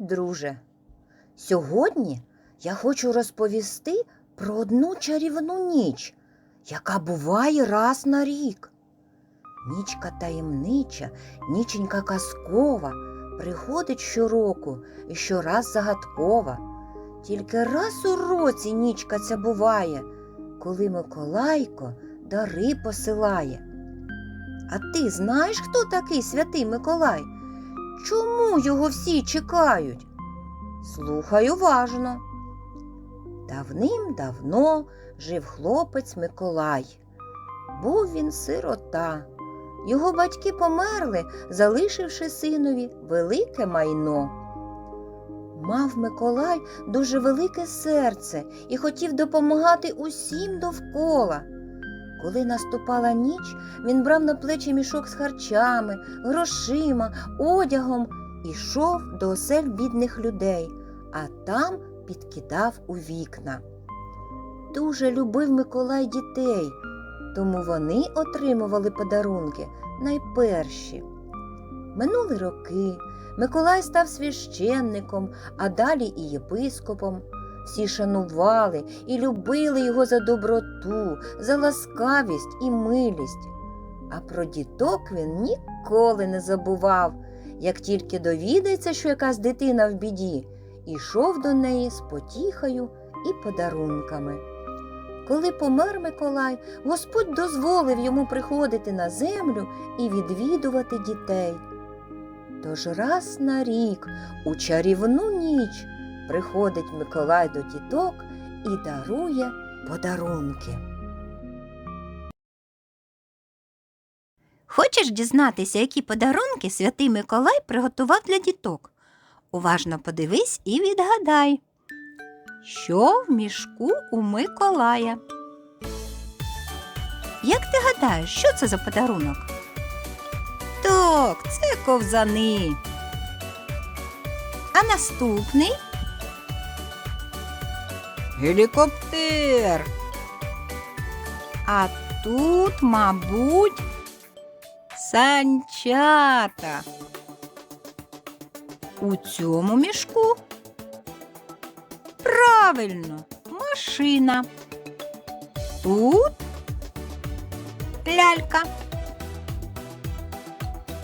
друже. Сьогодні я хочу розповісти про одну чарівну ніч, яка буває раз на рік. Нічка таємнича, ніченька казкова, приходить щороку і щораз загадкова. Тільки раз у році нічка ця буває, коли Миколайко дари посилає. А ти знаєш, хто такий святий Миколай? Чому його всі чекають? Слухай уважно. Давним-давно жив хлопець Миколай. Був він сирота. Його батьки померли, залишивши синові велике майно. Мав Миколай дуже велике серце і хотів допомагати усім довкола. Коли наступала ніч, він брав на плечі мішок з харчами, грошима, одягом і йшов до осель бідних людей, а там підкидав у вікна. Дуже любив Миколай дітей, тому вони отримували подарунки найперші. Минули роки, Миколай став священником, а далі і єпископом. Всі шанували і любили його за доброту, за ласкавість і милість. А про діток він ніколи не забував, як тільки довідається, що якась дитина в біді, ішов до неї з потіхою і подарунками. Коли помер Миколай, Господь дозволив йому приходити на землю і відвідувати дітей. Тож раз на рік у чарівну ніч приходить Миколай до діток і дарує подарунки. Хочеш дізнатися, які подарунки святий Миколай приготував для діток? Уважно подивись і відгадай, що в мішку у Миколая. Як ти гадаєш, що це за подарунок? Так, це ковзани. А наступний Гелікоптер. А тут, мабуть, санчата. У цьому мішку правильно машина. Тут лялька.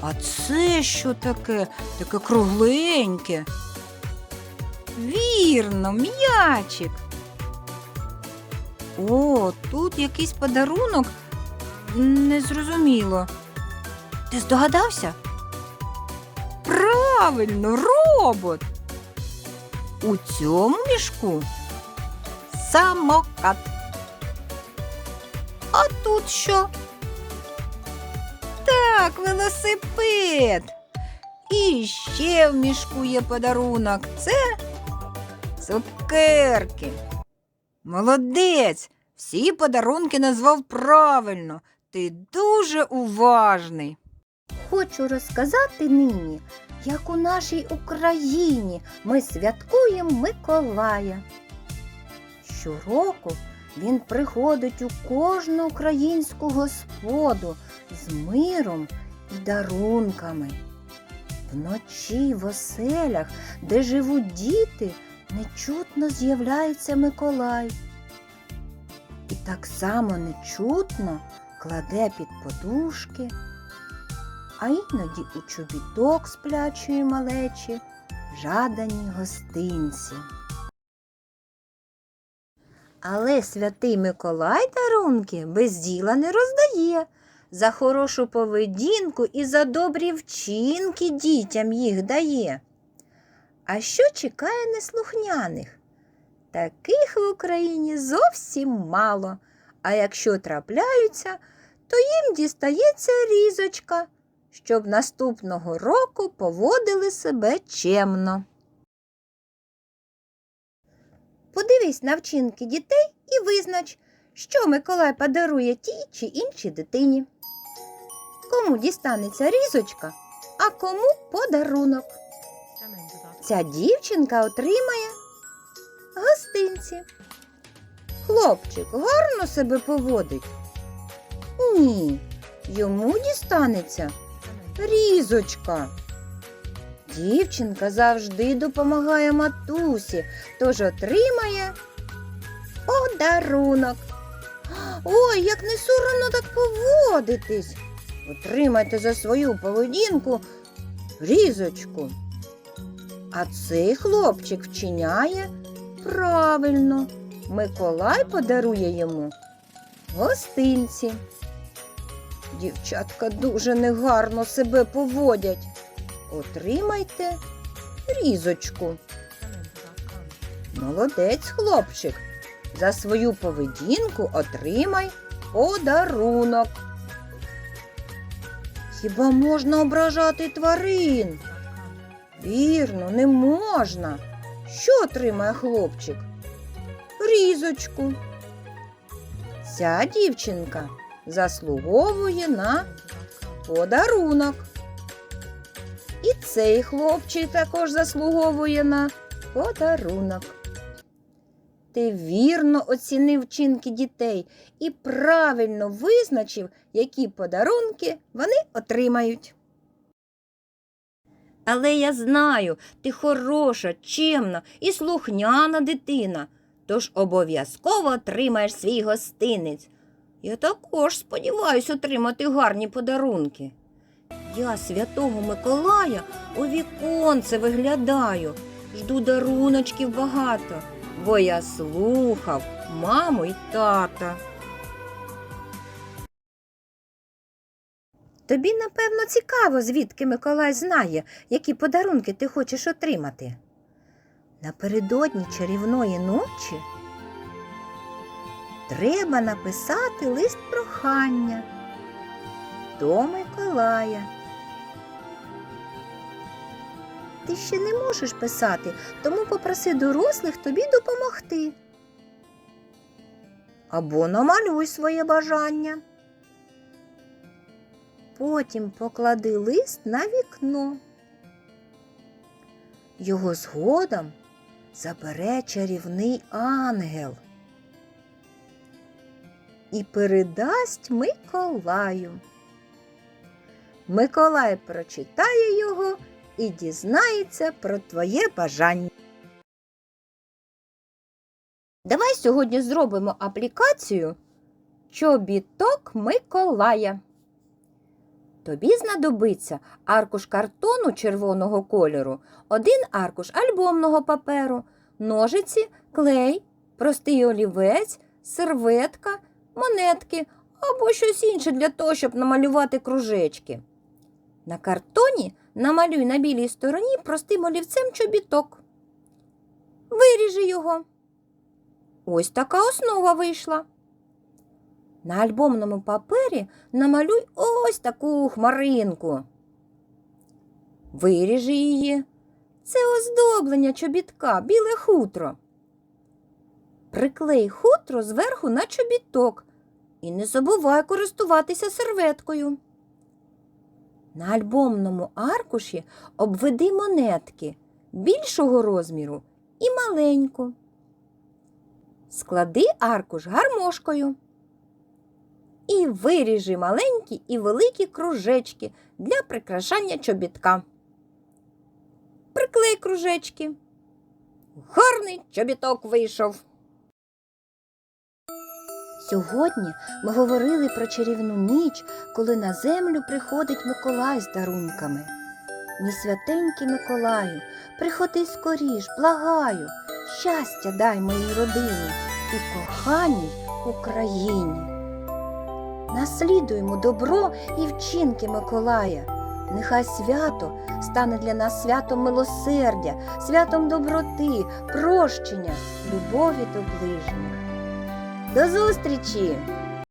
А це що таке? Таке кругленьке. Вірно, м'ячик. О, тут якийсь подарунок. Незрозуміло. Ти здогадався? Правильно, робот. У цьому мішку самокат. А тут що? Так, велосипед. І ще в мішку є подарунок. Це цукерки. Молодець! Всі подарунки назвав правильно. Ти дуже уважний. Хочу розказати нині, як у нашій Україні ми святкуємо Миколая. Щороку він приходить у кожну українську господу з миром і дарунками. Вночі в оселях, де живуть діти, нечутно з'являється Миколай. І так само нечутно кладе під подушки, а іноді у чобіток сплячої малечі жадані гостинці. Але святий Миколай дарунки без діла не роздає. За хорошу поведінку і за добрі вчинки дітям їх дає. А що чекає неслухняних? Таких в Україні зовсім мало, а якщо трапляються, то їм дістається різочка, щоб наступного року поводили себе чемно. Подивись на вчинки дітей і визнач, що Миколай подарує тій чи іншій дитині. Кому дістанеться різочка, а кому подарунок. Ця дівчинка отримає гостинці. Хлопчик гарно себе поводить. Ні, йому дістанеться різочка. Дівчинка завжди допомагає матусі, тож отримає подарунок. Ой, як не соромно так поводитись. Отримайте за свою поведінку різочку. А цей хлопчик вчиняє правильно. Миколай подарує йому гостинці. Дівчатка дуже негарно себе поводять. Отримайте різочку. Молодець, хлопчик. За свою поведінку отримай подарунок. Хіба можна ображати тварин? Вірно, не можна. Що отримає хлопчик? Різочку. Ця дівчинка заслуговує на подарунок. І цей хлопчик також заслуговує на подарунок. Ти вірно оцінив вчинки дітей і правильно визначив, які подарунки вони отримають. Але я знаю, ти хороша, чемна і слухняна дитина, тож обов'язково отримаєш свій гостинець. Я також сподіваюся отримати гарні подарунки. Я святого Миколая у віконце виглядаю, жду даруночків багато, бо я слухав маму й тата. Тобі, напевно, цікаво, звідки Миколай знає, які подарунки ти хочеш отримати. Напередодні чарівної ночі треба написати лист прохання до Миколая. Ти ще не можеш писати, тому попроси дорослих тобі допомогти. Або намалюй своє бажання. Потім поклади лист на вікно. Його згодом забере чарівний ангел і передасть Миколаю. Миколай прочитає його і дізнається про твоє бажання. Давай сьогодні зробимо аплікацію Чобіток Миколая. Тобі знадобиться аркуш картону червоного кольору, один аркуш альбомного паперу, ножиці, клей, простий олівець, серветка, монетки або щось інше для того, щоб намалювати кружечки. На картоні намалюй на білій стороні простим олівцем чобіток. Виріжи його. Ось така основа вийшла. На альбомному папері намалюй ось таку хмаринку. Виріжи її. Це оздоблення чобітка, біле хутро. Приклей хутро зверху на чобіток і не забувай користуватися серветкою. На альбомному аркуші обведи монетки більшого розміру і маленьку. Склади аркуш гармошкою. І виріжи маленькі і великі кружечки для прикрашання чобітка. Приклей кружечки. Гарний чобіток вийшов. Сьогодні ми говорили про чарівну ніч, коли на землю приходить Миколай з дарунками. Мій святенький Миколаю, приходи скоріш, благаю, щастя дай моїй родині і коханій Україні. Наслідуємо добро і вчинки Миколая. Нехай свято стане для нас святом милосердя, святом доброти, прощення, любові до ближніх. До зустрічі!